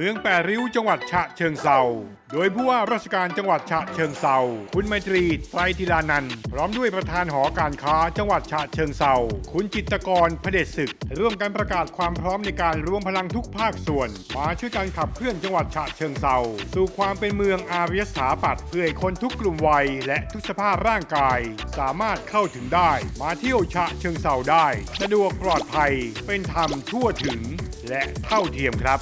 เมืองแปดริ้วจังหวัดฉะเชิงเซาโดยผู้ว่าราชการจังหวัดฉะเชิงเซาคุณไมตรีไตรธิลานันท์พร้อมด้วยประธานหอการค้าจังหวัดฉะเชิงเซาคุณจิตรกรพเดชศึก ร่วมกันประกาศความพร้อมในการรวมพลังทุกภาคส่วน มาช่วยกันขับเคลื่อนจังหวัดฉะเชิงเซาสู่ความเป็นเมืองอารยสถาปัตย์เพื่อให้คนทุกกลุ่มวัย และทุกสภาพร่างกาย สามารถเข้าถึงได้ มาเที่ยวฉะเชิงเซาได้สะดวกปลอดภัยเป็นธรรมทั่วถึง และเท่าเทียมครับ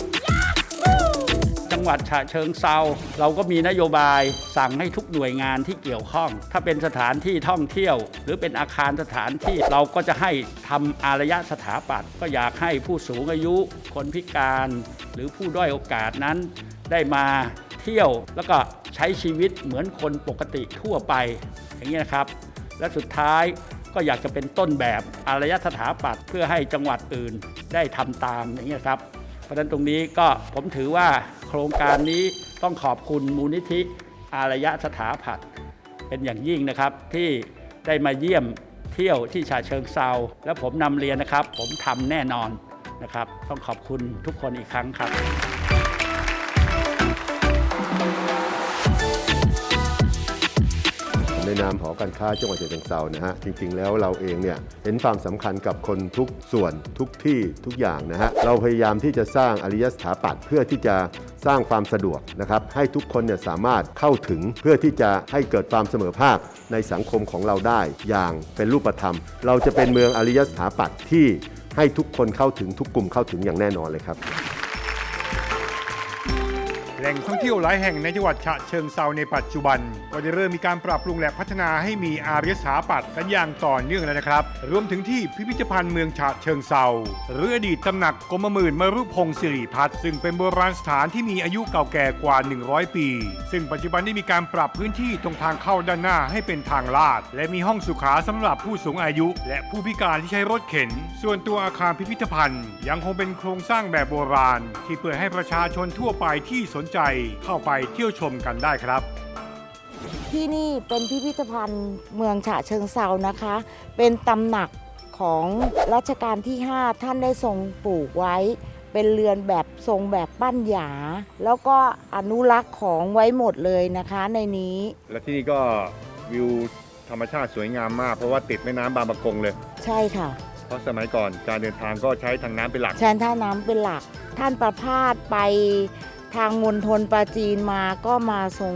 จังหวัดฉะเชิงเซาเราก็มีนโยบายสั่งให้ทุกหน่วยงานที่เกี่ยวข้อง ถ้าเป็นสถานที่ท่องเที่ยว หรือเป็นอาคารสถานที่เราก็จะให้ทำอารยสถาปัตย์ก็อยากให้ผู้สูงอายุ คนพิการ หรือผู้ด้อยโอกาสนั้น ได้มาเที่ยวแล้วก็ใช้ชีวิตเหมือนคนปกติทั่วไป อย่างนี้นะครับ และสุดท้ายก็อยากจะเป็นต้นแบบอารยสถาปัตย์เพื่อให้จังหวัดอื่นได้ทำตามอย่างนี้ครับ เพราะฉะนั้นตรงนี้ก็ผมถือว่าโครงการนี้ต้องขอบคุณมูลนิธิอารยะสถาผัดเป็นอย่างยิ่งนะครับที่ได้มาเยี่ยมเที่ยวที่ชาเชิงเซาและผมนำเรียนนะครับ ผมทำแน่นอนนะครับ ต้องขอบคุณทุกคนอีกครั้งครับามหอการค้าจังหวัดฉะเชิงเทรานะฮะจริงๆ แล้วเราเองเนี่ยเห็นความสำคัญกับคนทุกส่วนทุกที่ทุกอย่างนะฮะเราพยายามที่จะสร้างอริยสถาปัตย์เพื่อที่จะสร้างความสะดวกนะครับให้ทุกคนเนี่ยสามารถเข้าถึงเพื่อที่จะให้เกิดความเสมอภาคในสังคมของเราได้อย่างเป็นรูปธรรม เราจะเป็นเมืองอริยสถาปัตย์ที่ให้ทุกคนเข้าถึงทุกกลุ่มเข้าถึงอย่างแน่นอนเลยครับ ล่งท่องเที่ยวหลายแห่งในจังหวัดฉะเชิงเซาในปัจจุบัน ก็จะเริ่มมีการปรับปรุงและพัฒนาให้มีอารยสถาปัตย์กันอย่างต่อเนื่องแล้วนะครับ รวมถึงที่พิพิธภัณฑ์เมืองฉะเชิงเซาหรืออดีตตำหนักกรมหมื่นมรุพงศ์สิริพัฒน์ซึ่งเป็นโบราณสถานที่มีอายุเก่าแก่กว่า 100 ปี ซึ่งปัจจุบันได้มีการปรับพื้นที่ตรงทางเข้าด้านหน้าให้เป็นทางลาด และมีห้องสุขาสำหรับผู้สูงอายุ และผู้พิการที่ใช้รถเข็น ส่วนตัวอาคารพิพิธภัณฑ์ ยังคงเป็นโครงสร้างแบบโบราณ ที่เปิดให้ประชาชนทั่วไปที่สนใจเข้าไปเที่ยวชมกันได้ครับ ที่นี่เป็นพิพิธภัณฑ์เมืองฉะเชิงเซานะคะ เป็นตำหนักของรัชกาลที่ 5 ท่านได้ทรงปลูกไว้ เป็นเรือนแบบทรงแบบปั้นหยา แล้วก็อนุรักษ์ของไว้หมดเลยนะคะในนี้ และที่นี่ก็วิวธรรมชาติสวยงามมาก เพราะว่าติดแม่น้ำบางประกงเลย ใช่ค่ะ เพราะสมัยก่อนการเดินทางก็ใช้ทางน้ำเป็นหลัก แชนท่าน้ำเป็นหลัก ท่านประพาสไป ทางมณฑลปราจีนมาก็มาทรง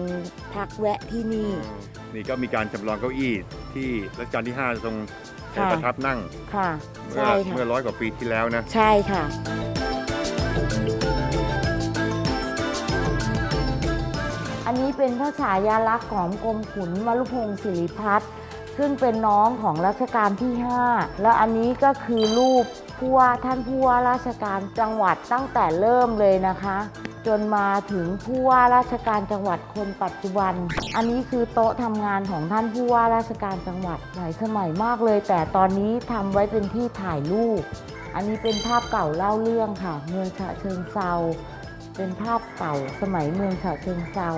พักแวะที่นี่ นี่ก็มีการจำลองเก้าอี้ที่รัชกาลที่ 5 ทรงใช้ค่ะ ประทับนั่งค่ะ เมื่อใช่เมื่อค่ะร้อยกว่าปีที่แล้วนะ ใช่ค่ะ อันนี้เป็นพระฉายาลักษณ์ของกรมขุนวรุพงศ์ศิริพัฒน์ซึ่งเป็นน้องของรัชกาลที่ 5 แล้วอันนี้ก็คือรูปผู้ว่าท่านผู้ว่าราชการจังหวัดตั้งแต่เริ่มเลยนะคะ จนมาถึงผู้ว่าราชการจังหวัดคนปัจจุบัน อันนี้คือโต๊ะทำงานของท่านผู้ว่าราชการจังหวัดหลายสมัยมากเลย แต่ตอนนี้ทำไว้เป็นที่ถ่ายรูป อันนี้เป็นภาพเก่าเล่าเรื่องค่ะ เมืองฉะเชิงเซาเป็นภาพเก่าสมัยเมืองฉะเชิงเซา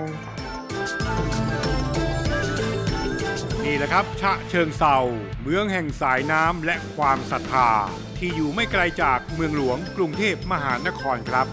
นี่แหละครับฉะเชิงเซาเมืองแห่งสายน้ำและความศรัทธา ที่อยู่ไม่ไกลจากเมืองหลวงกรุงเทพมหานครครับ